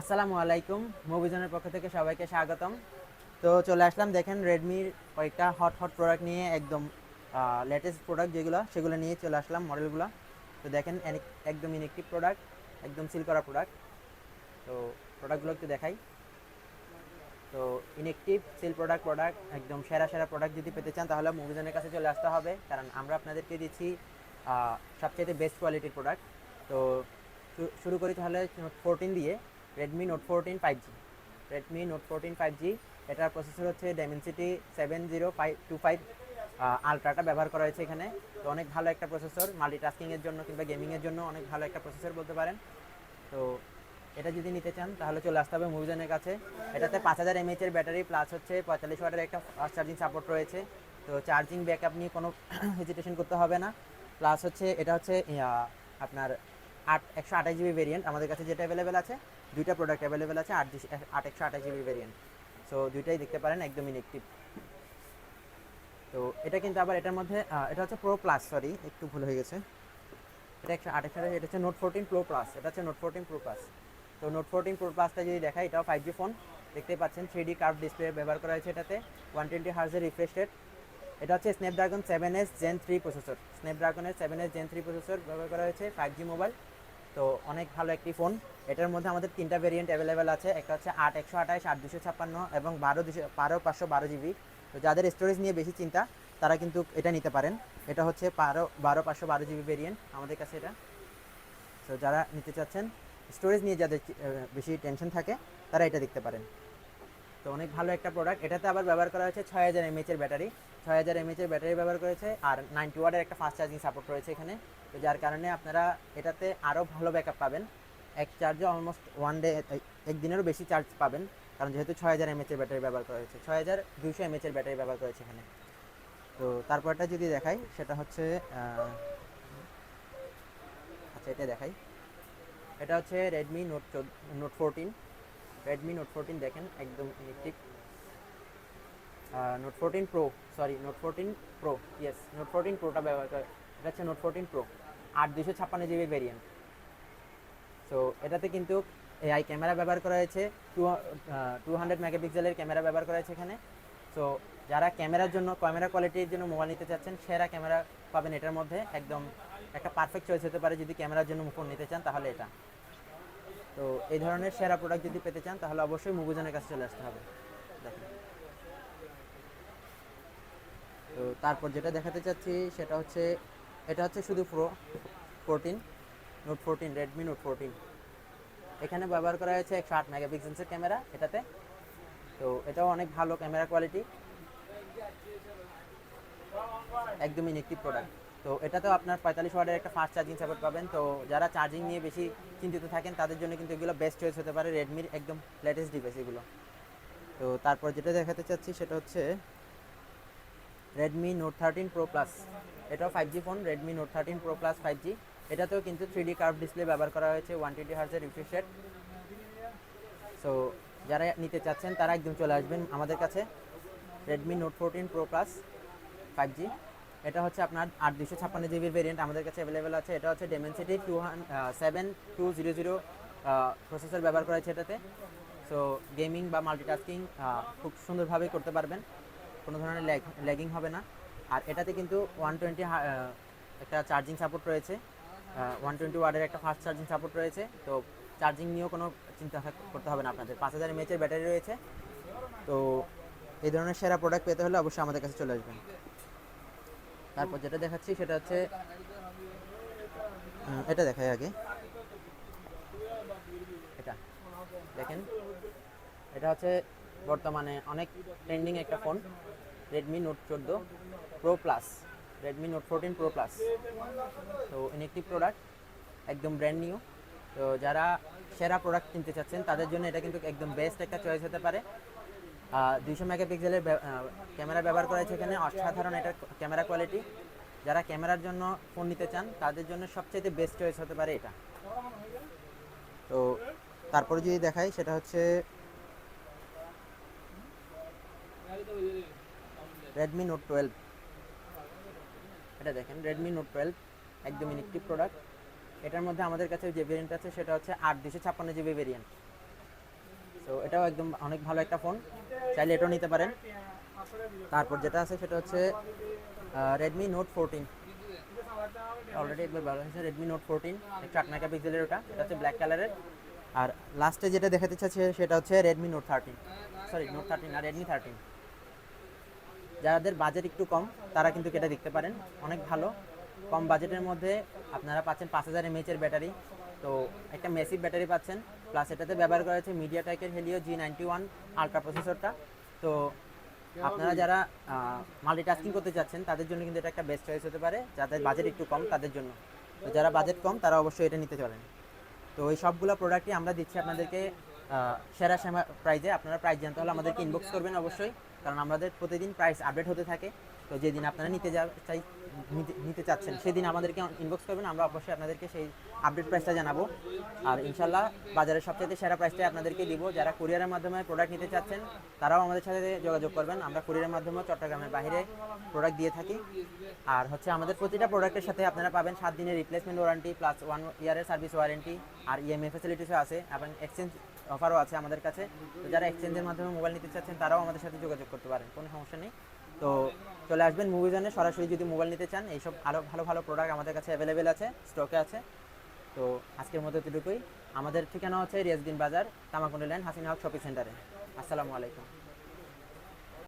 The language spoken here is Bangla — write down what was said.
আসসালামু আলাইকুম, মুভিজনের পক্ষ থেকে সবাইকে স্বাগতম। তো চলে আসলাম, দেখেন রেডমির কয়েকটা হট হট প্রোডাক্ট নিয়ে একদম লেটেস্ট প্রোডাক্ট যেগুলো, সেগুলো নিয়ে চলে আসলাম মডেলগুলো তো দেখেন একদম ইনেকটিভ প্রোডাক্ট একদম সিল করা প্রোডাক্ট তো প্রোডাক্টগুলো একটু দেখাই। তো ইনেকটিভ সিল প্রোডাক্ট প্রোডাক্ট একদম সেরা সেরা প্রোডাক্ট যদি পেতে চান, তাহলে মুভিজনের কাছে চলে আসতে হবে। কারণ আমরা আপনাদেরকে দিচ্ছি সবচেয়ে বেস্ট কোয়ালিটির প্রোডাক্ট তো শুরু করি তাহলে ফোরটিন দিয়ে। Redmi Note fourteen five G Redmi Note fourteen five G এটার প্রসেসর হচ্ছে Dimensity seven zero five two five আলট্রাটা ব্যবহার করা হয়েছে এখানে। তো অনেক ভালো একটা প্রসেসর মাল্টিটাস্কিংয়ের জন্য কিংবা গেমিংয়ের জন্য অনেক ভালো একটা প্রসেসর বলতে পারেন। তো এটা যদি নিতে চান, তাহলে চলে আসতে হবে মুভিজনের কাছে। এটাতে পাঁচ হাজার এমএইচ এর ব্যাটারি প্লাস হচ্ছে পঁয়তাল্লিশ ওয়াটের একটা ফাস্ট চার্জিং সাপোর্ট রয়েছে। তো চার্জিং ব্যাকআপ নিয়ে কোনো হেজিটেশন করতে হবে না। প্লাস হচ্ছে, এটা হচ্ছে আপনার আট, একশো আঠাশ জিবি ভেরিয়েন্ট আমাদের কাছে যেটা অ্যাভেলেবেল আছে, দুইটা প্রোডাক্ট অ্যাভেলেবেল আছে, আট আট, একশো আঠাশ জিবি ভেরিয়েন্ট সো দুইটাই দেখতে পারেন একদম ইনেকটিভ তো এটা কিন্তু আবার এটার মধ্যে এটা হচ্ছে প্রো প্লাস সরি একটু ভুল হয়ে গেছে। এটা একশো আঠাশ এটা হচ্ছে নোট ফোরটিন প্রো প্লাস এটা হচ্ছে নোট ফোরটিন প্রো প্লাস তো নোট ফোরটিন প্রো প্লাসটা যদি দেখাই, এটাও ফাইভ জি ফোন দেখতেই পাচ্ছেন থ্রি ডি কার্ভ ডিসপ্লে ব্যবহার করা হয়েছে এটাতে ওয়ান টোয়েন্টি হার্জের রিফ্রেশ এটা হচ্ছে Snapdragon seven S Gen three processor স্ন্যাপড্রাগনের seven S Gen three processor ব্যবহার করা হয়েছে ফাইভ জি মোবাইল তো অনেক ভালো একটি ফোন। এটার মধ্যে আমাদের তিনটা ভেরিয়েন্ট অ্যাভেলেবেল আছে। একটা হচ্ছে আট একশো আঠাশ, আট দুশো ছাপ্পান্ন এবং বারো দুশো, বারো পাঁচশো বারো জিবি। তো যাদের স্টোরেজ নিয়ে বেশি চিন্তা, তারা কিন্তু এটা নিতে পারেন। এটা হচ্ছে বারো বারো পাঁচশো বারো জিবি ভেরিয়েন্ট আমাদের কাছে এটা। তো যারা নিতে চাচ্ছেন স্টোরেজ নিয়ে যাদের বেশি টেনশন থাকে, তারা এটা দেখতে পারেন। তো অনেক ভালো একটা প্রোডাক্ট এটাতে আবার ব্যবহার করা হয়েছে ছয় হাজার এমএইচ এর ব্যাটারি ছয় হাজার এমএইচ এর ব্যাটারি ব্যবহার করেছে আর নাইনটি ওয়ার্ডের একটা ফাস্ট চার্জিং সাপোর্ট রয়েছে এখানে। তো যার কারণে আপনারা এটাতে আরও ভালো ব্যাকআপ পাবেন। এক চার্জে অলমোস্ট ওয়ান ডে একদিনেরও বেশি চার্জ পাবেন। কারণ যেহেতু ছয় হাজার এমএইচ এর ব্যাটারি ব্যবহার করা হয়েছে। ছয় হাজার দুইশো এমএইচ এর ব্যাটারি ব্যবহার করেছে এখানে। তো তারপরটা যদি দেখাই, সেটা হচ্ছে আচ্ছা এটা দেখাই। এটা হচ্ছে রেডমি নোট চোদ্দ Note fourteen Redmi Note fourteen দেখেন, একদম electric Note fourteen Pro sorry Note fourteen Pro yes Note fourteen প্রোটা ব্যবহার করে। এটা হচ্ছে নোট ফোরটিন প্রো আট দুশো ছাপ্পান্ন জিবি ভেরিয়েন্ট সো এটাতে কিন্তু এআই ক্যামেরা ব্যবহার করা হয়েছে টু টু হান্ড্রেড মেগাপিক্সেলের ক্যামেরা ব্যবহার করা হয়েছে এখানে। সো যারা ক্যামেরার জন্য ক্যামেরা কোয়ালিটির জন্য মোবাইল নিতে চাচ্ছেন, সেরা ক্যামেরা পাবেন এটার মধ্যে। একদম একটা পারফেক্ট চয়েস হতে পারে যদি ক্যামেরার জন্য ফোন নিতে চান, তাহলে এটা। তো এই ধরনের সেরা প্রোডাক্ট যদি পেতে চান, তাহলে অবশ্যই মুভিজনের কাছে চলে আসতে হবে। তো তারপর যেটা দেখাতে চাচ্ছি, সেটা হচ্ছে, এটা হচ্ছে শুধু Pro fourteen Note fourteen Redmi Note fourteen এখানে ব্যবহার করা হয়েছে একশো আট মেগাপিক্সেলসের ক্যামেরা এটাতে। তো এটাও অনেক ভালো ক্যামেরা কোয়ালিটি একদমই ইনেকটিভ প্রোডাক্ট তো এটাতেও আপনার পঁয়তাল্লিশ ওয়ার্ডের একটা ফাস্ট চার্জিং সাপোর্ট পাবেন। তো যারা চার্জিং নিয়ে বেশি চিন্তিত থাকেন, তাদের জন্য কিন্তু এগুলো বেস্ট চয়েস হতে পারে রেডমির একদম লেটেস্ট ডিভাইস এগুলো। তো তারপর যেটা দেখাতে চাচ্ছি সেটা হচ্ছে Redmi Note thirteen Pro Plus এটাও five G phone Redmi Note thirteen Pro Plus five G এটাতেও কিন্তু থ্রি ডি কার্ভ ডিসপ্লে ব্যবহার করা হয়েছে ওয়ান টোয়েন্টি হার্সের রিফ্রেশ রেট সো যারা নিতে চাচ্ছেন, তারা একদম চলে আসবেন আমাদের কাছে। Redmi Note fourteen Pro Plus five G এটা হচ্ছে আপনার আট দুশো ছাপ্পান্ন জিবির ভেরিয়েন্ট আমাদের কাছে অ্যাভেলেবেল আছে। এটা হচ্ছে Dimensity two seven two zero zero processor ব্যবহার করা হয়েছে এটাতে। সো গেমিং বা মাল্টিটাস্কিং খুব সুন্দরভাবে করতে পারবেন। কোনো ধরনের ল্যাগ ল্যাগিং হবে না। আর এটাতে কিন্তু ওয়ান টোয়েন্টি একটা চার্জিং সাপোর্ট রয়েছে। ওয়ান টোয়েন্টি ওয়ার্ডের একটা ফাস্ট চার্জিং সাপোর্ট রয়েছে। তো চার্জিং নিয়েও কোনো চিন্তা করতে হবে না আপনাদের। পাঁচ হাজার এমএচের ব্যাটারি রয়েছে। তো, এই ধরনের সেরা প্রোডাক্ট পেতে হলে অবশ্যই আমাদের কাছে চলে আসবেন। তারপর যেটা দেখাচ্ছি সেটা হচ্ছে এটা দেখাই আগে। এটা, দেখেন। এটা হচ্ছে বর্তমানে অনেক ট্রেন্ডিং একটা ফোন রেডমি নোট চোদ্দ Pro Plus Redmi Note fourteen Pro Plus তো ইনেকটিভ প্রোডাক্ট একদম ব্র্যান্ড নিউ তো, যারা সেরা প্রোডাক্ট কিনতে চাচ্ছেন, তাদের জন্য এটা কিন্তু একদম বেস্ট একটা চয়েস হতে পারে। দুইশো মেগাপিক্সেলের ক্যামেরা ব্যবহার করা হয়েছে এখানে। অসাধারণ এটা ক্যামেরা কোয়ালিটি যারা ক্যামেরার জন্য ফোন নিতে চান, তাদের জন্য সবচেয়ে বেস্ট চয়েস হতে পারে এটা। তো তারপরে যদি দেখাই, সেটা হচ্ছে রেডমি নোট টুয়েলভ এটা দেখেন রেডমি নোট টুয়েলভ একদম ইনেকটিভ প্রোডাক্ট এটার মধ্যে আমাদের কাছে যে ভেরিয়েন্ট আছে, সেটা হচ্ছে আট দুশো ছাপ্পান্ন জিবি ভেরিয়েন্ট তো এটাও একদম অনেক ভালো একটা ফোন। চাইলে এটাও নিতে পারেন। তারপর যেটা আছে সেটা হচ্ছে রেডমি নোট ফোরটিন অলরেডি একবার ভালো হয়েছে রেডমি নোট ফোরটিন একশো আট মেগা পিক্সেলের ওটা, এটা হচ্ছে ব্ল্যাক কালারের আর লাস্টে যেটা দেখাতে চাচ্ছি সেটা হচ্ছে Redmi Note thirteen sorry Note thirteen আর রেডমি থার্টিন যাদের বাজেট একটু কম, তারা কিন্তু এটা দেখতে পারেন। অনেক ভালো। কম বাজেটের মধ্যে আপনারা পাচ্ছেন পাঁচ হাজার এমএচের ব্যাটারি তো, একটা মেসিভ ব্যাটারি পাচ্ছেন। প্লাস এটাতে ব্যবহার করা হয়েছে মিডিয়া টেকের Helio G ninety one ultra প্রসেসরটা তো আপনারা যারা মাল্টিটাস্কিং করতে চাচ্ছেন তাদের জন্য কিন্তু এটা একটা বেস্ট চয়েস হতে পারে। যাদের বাজেট একটু কম, তাদের জন্য। তো যারা বাজেট কম, তারা অবশ্যই এটা নিতে পারেন তো এই সবগুলো প্রোডাক্টই আমরা দিচ্ছি আপনাদেরকে সেরা সেরা প্রাইজে আপনারা প্রাইস জানতে হলে আমাদেরকে ইনবক্স করবেন অবশ্যই। কারণ আমাদের প্রতিদিন প্রাইস আপডেট হতে থাকে। তো যেদিন আপনারা নিতে যা চাই নিতে- চাচ্ছেন, সেদিন আমাদেরকে ইনবক্স করবেন, আমরা অবশ্যই আপনাদেরকে সেই আপডেট প্রাইসটা জানাব। আর ইনশাল্লাহ বাজারের সবচেয়ে সেরা প্রাইসটাই আপনাদেরকে দিব। যারা কুরিয়ারের মাধ্যমে প্রোডাক্ট নিতে চাচ্ছেন, তারাও আমাদের সাথে যোগাযোগ করবেন। আমরা কুরিয়ারের মাধ্যমে চট্টগ্রামের বাইরে প্রোডাক্ট দিয়ে থাকি। আর হচ্ছে আমাদের প্রতিটা প্রোডাক্টের সাথে আপনারা পাবেন সাত দিনের রিপ্লেসমেন্ট ওয়ারেন্টি প্লাস ওয়ান ইয়ারের সার্ভিস ওয়ারেন্টি আর E ইএমআই ফ্যাসিলিটিসও আছে এবং এক্সচেঞ্জ অফারও আছে আমাদের কাছে। তো যারা এক্সচেঞ্জের মাধ্যমে মোবাইল নিতে চাচ্ছেন, তারাও আমাদের সাথে যোগাযোগ করতে পারেন, কোনো সমস্যা নেই। তো চলে আসবেন মুভিজনে সরাসরি যদি মোবাইল নিতে চান, এইসব আরও ভালো ভালো প্রোডাক্ট আমাদের কাছে অ্যাভেলেবেল আছে স্টকে আছে। তো আজকের মতো এতটুকুই। আমাদের ঠিকানা হচ্ছে রিয়াজদিন বাজার, তামাকুন্ডি লাইন হাসিনা হক শপিং সেন্টারে আসসালামু আলাইকুম।